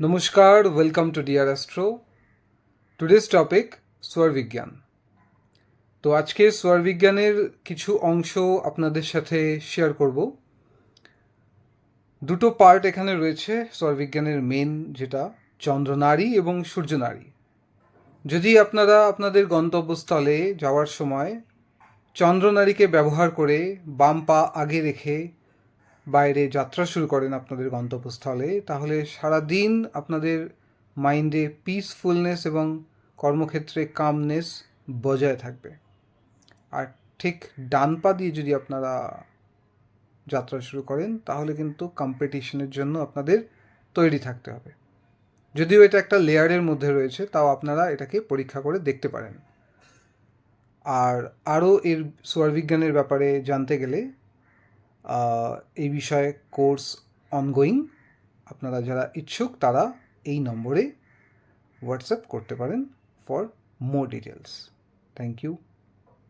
নমস্কার welcome to dear astro today's topic স্বরবিজ্ঞান তো আজকে স্বরবিজ্ঞানের কিছু অংশ আপনাদের সাথে শেয়ার করব। দুটো পার্ট এখানে রয়েছে স্বরবিজ্ঞানের মেন যেটা চন্দ্রনারী এবং সূর্যনারী। যদি আপনারা আপনাদের গন্তব্যস্থলে যাওয়ার সময় চন্দ্রনারীকে ব্যবহার করে বাম পা আগে রেখে বাইরে যাত্রা শুরু করেন আপনাদের গন্তব্যস্থলে, তাহলে সারা দিন আপনাদের মাইন্ডে পিসফুলনেস এবং কর্মক্ষেত্রে কামনেস বজায় থাকবে। আর ঠিক ডান পা দিয়ে যদি আপনারা যাত্রা শুরু করেন, তাহলে কিন্তু কম্পিটিশনের জন্য আপনাদের তৈরি থাকতে হবে। যদিও এটা একটা লেয়ারের মধ্যে রয়েছে, তাও আপনারা এটাকে পরীক্ষা করে দেখতে পারেন। আর আরও এর স্বরবিজ্ঞানের ব্যাপারে জানতে গেলে এই বিষয়ে কোর্স অনগোয়িং আপনারা যারা ইচ্ছুক তারা এই নম্বরে হোয়াটসঅ্যাপ করতে পারেন for more details thank you